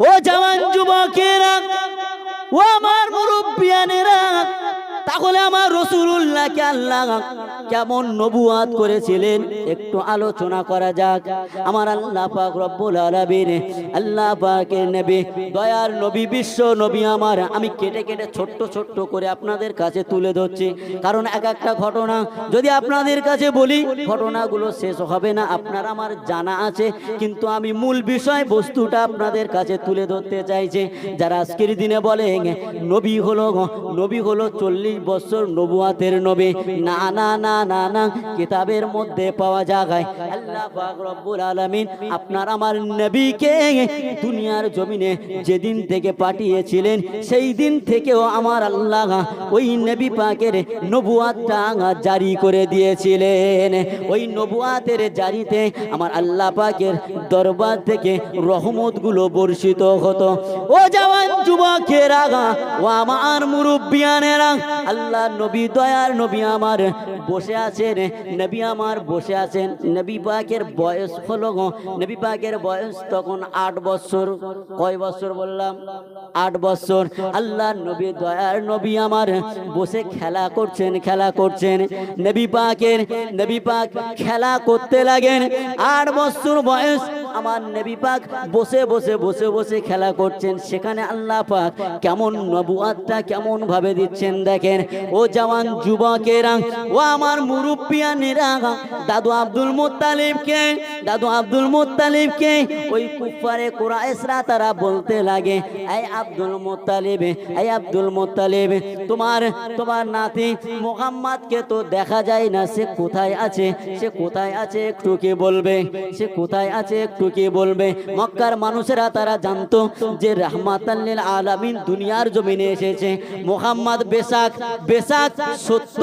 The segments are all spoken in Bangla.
ও জওয়ান যুবকেরা ও আমার মুরব্বিয়ানেরা তাহলে আমার রসুল্লাহকে আল্লাহ কেমন নবুয়াত করেছিলেন? একটু আলোচনা করা যাক। আমার আল্লাহ পাক রব্বুল আলামিন, আল্লাহ পাকের নবী, দয়ার নবী, বিশ্ব নবী আমার, আমি কেটে কেটে ছোট্ট ছোট্ট করে আপনাদের কাছে তুলে ধরছি। কারণ এক একটা ঘটনা যদি আপনাদের কাছে বলি, ঘটনাগুলো শেষ হবে না, আপনার আমার জানা আছে, কিন্তু আমি মূল বিষয় বস্তুটা আপনাদের কাছে তুলে ধরতে চাইছি। যারা আজকের দিনে বলে, নবী হলো নবী হলো চল্লিশ বছর নবুয়াতের নবী। না না না না না কিতাবের মধ্যে পাওয়া আল্লাহ পাক রব্বুল আলামিন আপনার আমার নবীকে দুনিয়ার জমিনে যেদিন থেকে পাঠিয়েছিলেন সেই দিন থেকেও আমার আল্লাহ ওই নবী পাকের জারি করে দিয়েছিলেন। ওই নবুয়াতের জারিতে আমার আল্লাহ পাকের দরবার থেকে রহমতগুলো বর্ষিত হতো। ও জওয়ান যুবকেরা ও আমার মুরব্বিয়ানেরা, আল্লাহ নবী দয়ার নবী আমার বসে আছেন, নবী আমার বসে আছেন। নবী পাকের বয়স হলো নবী পাকের বয়স তখন আট বছর। কয় বছর বললাম? আট বছর। আল্লাহ নবী, দয়ার নবী আমার বসে খেলা করছেন খেলা করছেন। নবী পাকের, নবী পাক খেলা করতে লাগেন। আট বছর বয়স আমার নবী পাক বসে বসে বসে বসে খেলা করছেন। সেখানে আল্লাহ পাক কেমন নবুয়াতটা কেমন ভাবে দিচ্ছেন দেখেন। ও জওয়ান যুবকেরা, ও আমার মুরব্বিয়ানেরা, দাদু আব্দুল মুত্তালিবকে, দাদু আব্দুল মুত্তালিবকে, ওই কুফারে কুরাইশরা তারা বলতে লাগে, এই আব্দুল মুত্তালিব, এই আব্দুল মুত্তালিব, তোমার তোমার নাতি মোহাম্মদকে তো দেখা যায় না, সে কোথায় আছে? সে কোথায় আছে একটু কে বলবে? সে কোথায় আছে একটু কি বলবে, মক্কার মানুষেরা তারা জানতো যে রাহমাতাল্লিল আলামিন দুনিয়ার জমিনে এসেছে। মোহাম্মদ বেসাক বেসাক সত্য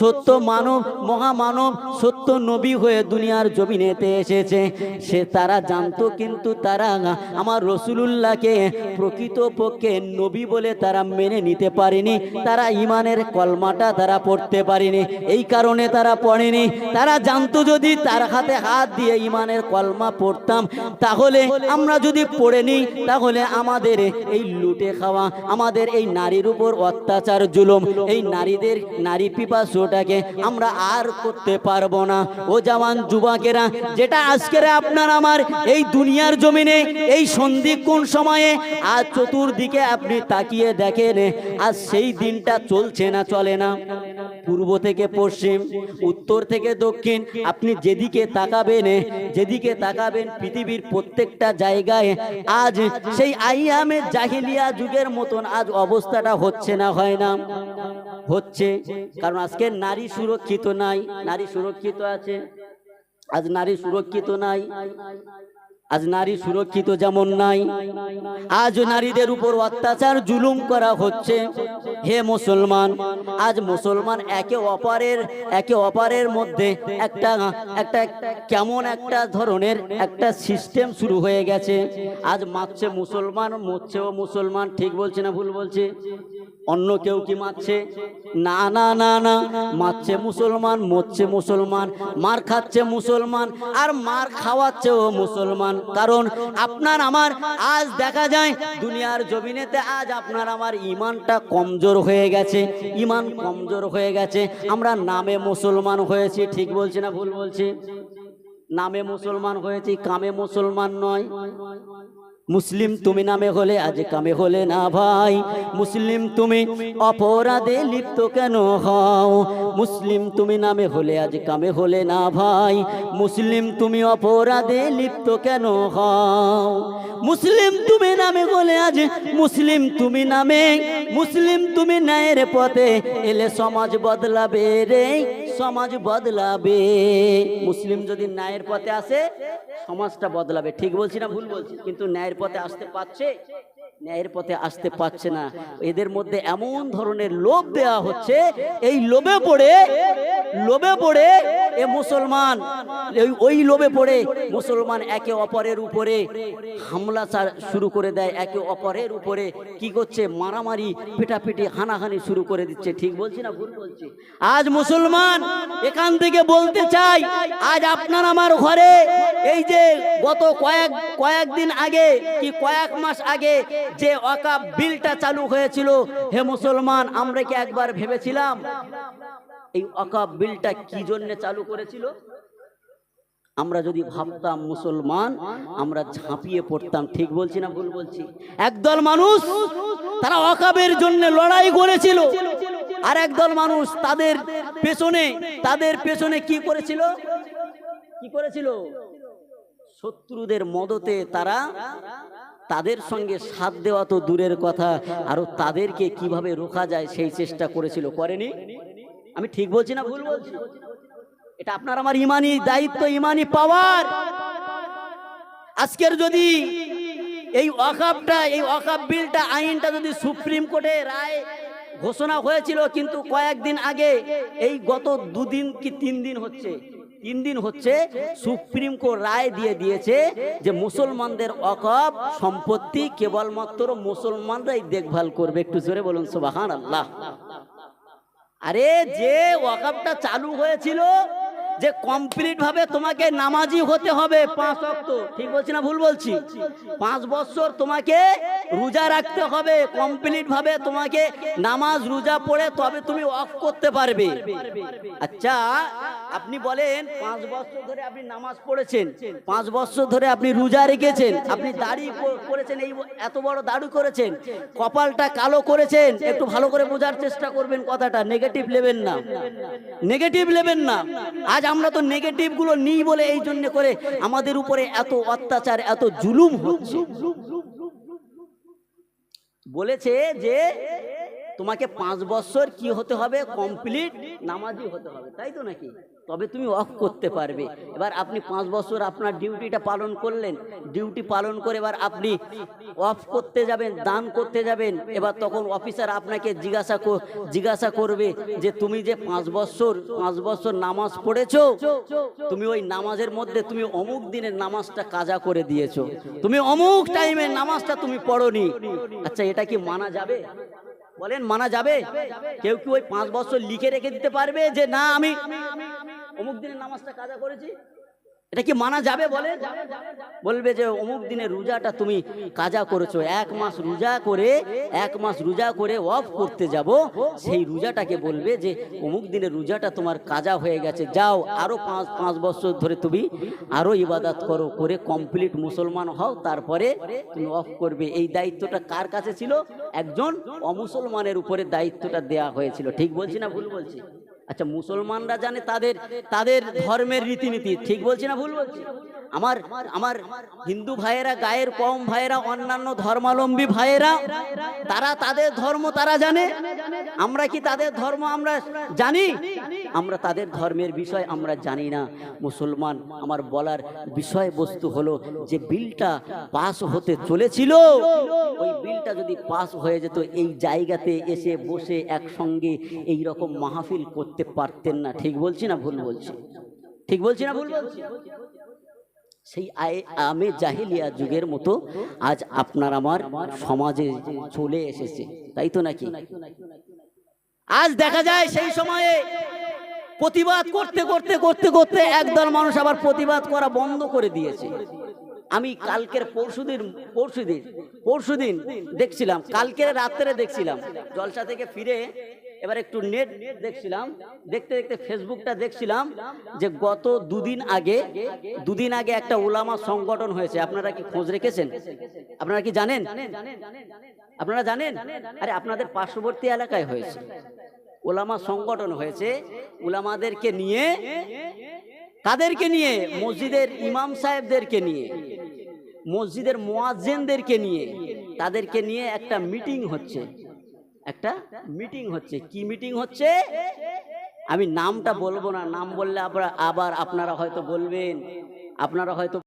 সত্য মানব, মহামানব, সত্য নবী হয়ে দুনিয়ার জমিনেতে এসেছে। সে তারা জানতো কিন্তু তারা আমার রসুলুল্লাহকে প্রকৃত পক্ষে নবী বলে তারা মেনে নিতে পারেনি। তারা ইমানের কলমাটা তারা পড়তে পারেনি। এই কারণে তারা পড়েনি। তারা জানতো যদি তার হাতে হাত দিয়ে ইমানের কলমা পড়তাম তাহলে আমরা যদি পড়ে নিই, তাহলে আমাদের এই লুটে খাওয়া, আমাদের এই নারীর উপর অত্যাচার, জুলুম, এই নারীদের, নারী পিপাসুটাকে আমরা আর করতে পারব না। ও জওয়ান যুবকেরা, যেটা আজকের আপনার আমার এই দুনিয়ার জমিনে, এই সন্ধি কোন সময়ে, আজ চতুর্দিকে আপনি তাকিয়ে দেখেন, আজ সেই দিনটা চলছে না, চলে না। পূর্ব থেকে পশ্চিম, উত্তর থেকে দক্ষিণ, আপনি যেদিকে তাকাবেন যেদিকে তাকাবেন পৃথিবীর প্রত্যেকটা জায়গায়, আজ সেই আইয়ামে জাহিলিয়া যুগের মতন আজ অবস্থাটা হচ্ছে না, হয় না? হচ্ছে, কারণ আজকে নারী সুরক্ষিত নাই, নারী সুরক্ষিত আছে, আজ নারী সুরক্ষিত নাই। আজ নারী সুরক্ষিত যেমন নাই, আজ নারীদের উপর অত্যাচার, জুলুম করা হচ্ছে। হে মুসলমান, আজ মুসলমান একে অপারের একে অপারের মধ্যে একটা একটা কেমন একটা ধরনের একটা সিস্টেম শুরু হয়ে গেছে। আজ মারছে মুসলমান, মরছেও মুসলমান, ঠিক বলছে না ভুল বলছে? অন্য কেউ কি মারছে? না না না না। মারছে মুসলমান, মরছে মুসলমান, মার খাচ্ছে মুসলমান, আর মার খাওয়াচ্ছেও মুসলমান। কারণ আপনার আমার আজ দেখা যায়, দুনিয়ার জমিনেতে আজ আপনার আমার ইমানটা কমজোর হয়ে গেছে। ইমান কমজোর হয়ে গেছে। আমরা নামে মুসলমান হয়েছি, ঠিক বলছি না ভুল বলছি? নামে মুসলমান হয়েছি, কামে মুসলমান নয়। মুসলিম তুমি নামে হলে আজ কামে হলে না ভাই। মুসলিম তুমি অপরাধে লিপ্ত কেন হও? মুসলিম তুমি নামে হলে আজ কামে হলে না ভাই। মুসলিম তুমি অপরাধে লিপ্ত কেন হও? মুসলিম তুমি নামে হলে আজ মুসলিম তুমি নামে। মুসলিম তুমি ন্যায়ের পথে এলে সমাজ বদলাবে রে। সমাজ বদলাবে। মুসলিম যদি ন্যায়ের পথে আসে, সমাজটা বদলাবে। ঠিক বলছি না ভুল বলছি? কিন্তু ন্যায়ের পথে আসতে পারছে? ন্যায়ের পথে আসতে পারছে না। এদের মধ্যে এমন ধরনের লোভ দেয়া হচ্ছে এই লোভে পড়ে লোভে পড়ে এ মুসলমান। ওই- ওই লোভে পড়ে মুসলমান একে অপরের উপরে হামলা শুরু করে দেয় একে অপরের উপরে কি করছে? মারামারি পিটাপিটি হানাহানি শুরু করে দিচ্ছে। ঠিক বলছি না ভুল বলছি? আজ মুসলমান এখান থেকে বলতে চাই আজ আপনার আমার ঘরে এই যে গত কয়েক কয়েকদিন আগে কি কয়েক মাস আগে যে অকাপ বিলটা চালু হয়েছিল, হে মুসলমান, আমরা কি একবার ভেবেছিলাম এই অকাপ বিলটা কি জন্য চালু করেছিল? আমরা যদি ভাবতাম মুসলমান, আমরা ঝাঁপিয়ে পড়তাম, ঠিক বলছি না ভুল বলছি? একদল মানুষ তারা অকাবের জন্য লড়াই করেছিল, আর একদল মানুষ তাদের পেছনে তাদের পেছনে কি করেছিল? কি করেছিল? শত্রুদের মদতে তারা তাদের সঙ্গে সাথ দেওয়া তো দূরের কথা, আরও তাদেরকে কীভাবে রোখা যায় সেই চেষ্টা করেছিল, করেনি? আমি ঠিক বলছি না ভুল বলছি? এটা আপনার আমার ইমানি দায়িত্ব, ইমানি পাওয়ার। আজকের যদি এই ওয়াকাবটা এই ওয়াকাব বিলটা, আইনটা যদি সুপ্রিম কোর্টে রায় ঘোষণা হয়েছিল, কিন্তু কয়েকদিন আগে, এই গত দুদিন কি তিন দিন হচ্ছে? তিন দিন হচ্ছে সুপ্রিম কোর্ট রায় দিয়ে দিয়েছে যে মুসলমানদের অকপ সম্পত্তি কেবলমাত্র মুসলমানরাই দেখভাল করবে। একটু জোরে বলুন সুবাহান আল্লাহ আরে যে ওয়াকাবটা চালু হয়েছিল যে কমপ্লিট ভাবে তোমাকে নামাজি হতে হবে পাঁচ অক্ত ঠিক বলছি না ভুল বলছি? পাঁচ বছর তোমাকে রোজা রাখতে হবে কমপ্লিট ভাবে তোমাকে নামাজ রোজা পড়ে তবে তুমি অফ করতে পারবে। আচ্ছা আপনি বলেন, পাঁচ বছর ধরে আপনি নামাজ পড়েছেন, পাঁচ বছর ধরে আপনি রোজা রেখেছেন, আপনি দাড়ি করেছেন এই এত বড় দাড়ি করেছেন, কপালটা কালো করেছেন, একটু ভালো করে বোঝার চেষ্টা করবেন কথাটা নেগেটিভ নেবেন না। নেগেটিভ নেবেন না। আজ আমরা তো নেগেটিভগুলো নিই বলে এই জন্য করে আমাদের উপরে এত অত্যাচার, এত জুলুম হচ্ছে। বলেছে যে তোমাকে পাঁচ বছর কি হতে হবে? কমপ্লিট নামাজি হতে হবে, তাই তো নাকি? তবে তুমি অফ করতে পারবে। এবার আপনি পাঁচ বছর আপনার ডিউটিটা পালন করলেন, ডিউটি পালন করে এবার আপনি অফ করতে যাবেন, দান করতে যাবেন, এবার তখন অফিসার আপনাকে জিজ্ঞাসা জিজ্ঞাসা করবে যে তুমি যে পাঁচ বছর পাঁচ বছর নামাজ পড়েছ, তুমি ওই নামাজের মধ্যে তুমি অমুক দিনের নামাজটা কাজা করে দিয়েছ। তুমি অমুক টাইমের নামাজটা তুমি পড়নি। আচ্ছা এটা কি মানা যাবে? বলেন মানা যাবে? কেউ কি ওই পাঁচ বছর লিখে রেখে দিতে পারবে যে না আমি অমুক দিনের নামাজটা কাজা করেছি? এটা কি মানা যাবে বলে? বলবে যে অমুক দিনে রোজাটা তুমি কাজা করেছ, এক মাস রোজা করে, এক মাস রোজা করে অফ করতে যাব। সেই রোজাটাকে বলবে যে অমুক দিনে রোজাটা তোমার কাজা হয়ে গেছে, যাও আরও পাঁচ পাঁচ বছর ধরে তুমি আরও ইবাদত করো, করে কমপ্লিট মুসলমান হও, তারপরে তুমি অফ করবে। এই দায়িত্বটা কার কাছে ছিল? একজন অমুসলমানের উপরে দায়িত্বটা দেয়া হয়েছিল। ঠিক বলছি না ভুল বলছি? আচ্ছা মুসলমানরা জানে তাদের তাদের ধর্মের রীতিনীতি। ঠিক বলছি না ভুল বলছি? আমার আমার হিন্দু ভাইয়েরা, গায়ের কম ভাইয়েরা, অন্যান্য ধর্মালম্বী ভাইয়েরা, তারা তাদের ধর্ম তারা জানে। আমরা কি তাদের ধর্ম আমরা জানি? আমরা তাদের ধর্মের বিষয় আমরা জানি না। মুসলমান, আমার বলার বিষয়বস্তু হলো যে বিলটা পাস হতে চলেছিল, ওই বিলটা যদি পাস হয়ে যেত, এই জায়গাতে এসে বসে একসঙ্গে এই রকম মাহফিল করতে পারতেন না। ঠিক বলছি না ভুল বলছি? ঠিক বলছি না ভুল বলছি? সেই আমে জাহিলিয়া যুগের মতো আজ আপনার আমার সমাজে চলে এসেছে। তাই তো নাকি? আজ দেখা যায় সেই সময়ে প্রতিবাদ করতে করতে করতে করতে একদল মানুষ আবার প্রতিবাদ করা বন্ধ করে দিয়েছে। আমি কালকের পরশুদিন পরশুদিন পরশুদিন দেখছিলাম, কালকের রাত্রে দেখছিলাম, জলসা থেকে ফিরে এবার একটু নেট দেখছিলাম, দেখতে দেখতে ফেসবুকটা দেখছিলাম যে গত দুদিন আগে দুদিন আগে একটা ওলামা সংগঠন হয়েছে। আপনারা কি খোঁজ রেখেছেন? আপনারা কি জানেন? আপনারা জানেন? আরে আপনাদের পার্শ্ববর্তী এলাকায় হয়েছে। ওলামা সংগঠন হয়েছে ওলামাদেরকে নিয়ে, কাদেরকে নিয়ে? মসজিদের ইমাম সাহেবদেরকে নিয়ে, মসজিদের মোয়াজ্জেনদেরকে নিয়ে। তাদেরকে নিয়ে একটা মিটিং হচ্ছে। একটা মিটিং হচ্ছে। কি মিটিং হচ্ছে? আমি নামটা বলব না। নাম বললে আবার আবার আপনারা হয়তো বলবেন। আপনারা হয়তো